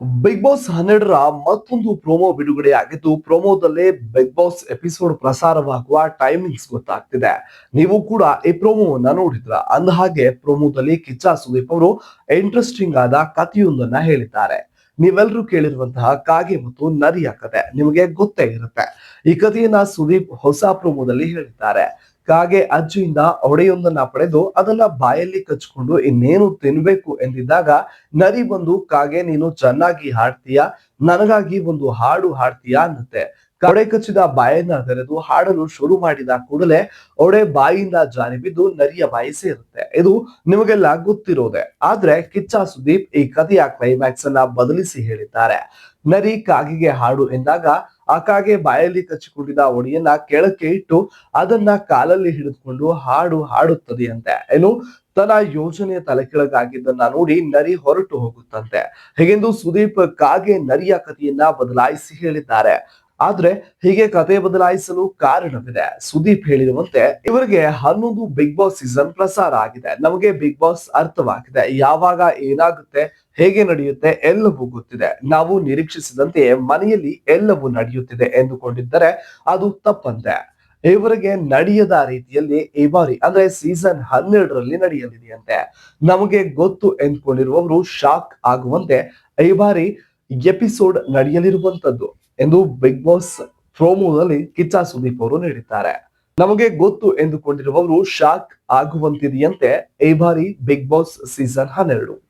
Big boss ಹನ್ನೆರಡರ ಮತ್ತೊಂದು promo ಬಿಡುಗಡೆ ಆಗಿದ್ದು ಪ್ರೋಮೋದಲ್ಲಿ ಬಿಗ್ ಬಾಸ್ ಎಪಿಸೋಡ್ ಪ್ರಸಾರವಾಗುವ ಟೈಮಿಂಗ್ಸ್ ಗೊತ್ತಾಗ್ತಿದೆ. ನೀವು ಕೂಡ ಈ ಪ್ರೋಮೋವನ್ನ ನೋಡಿದ್ರ? ಅಂದ ಹಾಗೆ ಪ್ರೋಮೋದಲ್ಲಿ ಕಿಚ್ಚ ಸುದೀಪ್ ಅವರು ಇಂಟ್ರೆಸ್ಟಿಂಗ್ ಆದ ಕಥೆಯೊಂದನ್ನ ಹೇಳಿದ್ದಾರೆ. ನೀವೆಲ್ಲರೂ ಕೇಳಿರುವಂತಹ ಕಾಗೆ ಮತ್ತು ನರಿಯ ಕತೆ ನಿಮಗೆ ಗೊತ್ತೇ ಇರುತ್ತೆ. ಈ ಕಥೆಯನ್ನ ಸುದೀಪ್ ಹೊಸ ಪ್ರೋಮೋದಲ್ಲಿ ಹೇಳಿದ್ದಾರೆ. ಕಾಗೆ ಅಜ್ಜಿಯಿಂದ ಒಡೆಯೊಂದನ್ನ ಪಡೆದು ಅದನ್ನ ಬಾಯಲ್ಲಿ ಕಚ್ಕೊಂಡು ಇನ್ನೇನು ತಿನ್ಬೇಕು ಎಂದಿದ್ದಾಗ ನರಿ ಬಂದು, ಕಾಗೆ, ನೀನು ಚೆನ್ನಾಗಿ ಹಾಡ್ತೀಯ? ನನಗಾಗಿ ಒಂದು ಹಾಡು ಹಾಡ್ತೀಯ? ಅನ್ನತ್ತೆ. ಕಡೆ ಕಚ್ಚಿದ ಬಾಯನ್ನ ತೆರೆದು ಹಾಡಲು ಶುರು ಮಾಡಿದ ಕೂಡಲೇ ಒಡೆ ಬಾಯಿಯಿಂದ ಜಾರಿ ಬಿದ್ದು ನರಿಯ ಬಾಯಿ ಸೇರುತ್ತೆ. ಇದು ನಿಮಗೆಲ್ಲ ಗೊತ್ತಿರೋದೆ. ಆದ್ರೆ ಕಿಚ್ಚ ಸುದೀಪ್ ಈ ಕಥೆಯ ಕ್ಲೈಮ್ಯಾಕ್ಸ್ ಅನ್ನ ಬದಲಿಸಿ ಹೇಳಿದ್ದಾರೆ. ನರಿ ಕಾಗಿಗೆ ಹಾಡು ಎಂದಾಗ ಆ ಕಾಗೆ ಬಾಯಲ್ಲಿ ಕಚ್ಚಿಕೊಂಡಿದ್ದ ಒಡಿಯನ್ನ ಕೆಳಕ್ಕೆ ಇಟ್ಟು ಅದನ್ನ ಕಾಲಲ್ಲಿ ಹಿಡಿದುಕೊಂಡು ಹಾಡು ಹಾಡುತ್ತದೆಯಂತೆ. ಏನು? ತನ್ನ ಯೋಜನೆಯ ತಲೆ ಕೆಳಗಾಗಿದ್ದನ್ನ ನೋಡಿ ನರಿ ಹೊರಟು ಹೋಗುತ್ತಂತೆ. ಹೀಗೆಂದು ಸುದೀಪ್ ಕಾಗೆ ನರಿಯ ಕಥೆಯನ್ನ ಬದಲಾಯಿಸಿ ಹೇಳಿದ್ದಾರೆ. ಆದ್ರೆ ಹೀಗೆ ಕತೆ ಬದಲಾಯಿಸಲು ಕಾರಣವಿದೆ. ಸುದೀಪ್ ಹೇಳಿರುವಂತೆ ಇವರಿಗೆ ಹನ್ನೊಂದು ಬಿಗ್ ಬಾಸ್ ಸೀಸನ್ ಪ್ರಸಾರ ಆಗಿದೆ. ನಮಗೆ ಬಿಗ್ ಬಾಸ್ ಅರ್ಥವಾಗಿದೆ. ಯಾವಾಗ ಏನಾಗುತ್ತೆ, ಹೇಗೆ ನಡೆಯುತ್ತೆ ಎಲ್ಲವೂ ಗೊತ್ತಿದೆ. ನಾವು ನಿರೀಕ್ಷಿಸಿದಂತೆ ಮನೆಯಲ್ಲಿ ಎಲ್ಲವೂ ನಡೆಯುತ್ತಿದೆ ಎಂದುಕೊಂಡಿದ್ದರೆ ಅದು ತಪ್ಪಂತೆ. ಇವರಿಗೆ ನಡೆಯದ ರೀತಿಯಲ್ಲಿ ಈ ಬಾರಿ, ಅಂದ್ರೆ ಸೀಸನ್ ಹನ್ನೆರಡರಲ್ಲಿ ನಡೆಯಲಿದೆಯಂತೆ. ನಮಗೆ ಗೊತ್ತು ಎಂದುಕೊಂಡಿರುವವರು ಶಾಕ್ ಆಗುವಂತೆ ಈ ಬಾರಿ ಎಪಿಸೋಡ್ ನಡೆಯಲಿರುವಂತದ್ದು ಎಂದು ಬಿಗ್ ಬಾಸ್ ಪ್ರೋಮೋದಲ್ಲಿ ಕಿಚ್ಚ ಸುದೀಪ್ ಅವರು ನೀಡಿದ್ದಾರೆ. ನಮಗೆ ಗೊತ್ತು ಎಂದುಕೊಂಡಿರುವವರು ಶಾಕ್ ಆಗುವಂತಿದೆಯಂತೆ ಈ ಬಾರಿ ಬಿಗ್ ಬಾಸ್ ಸೀಸನ್ ಹನ್ನೆರಡು.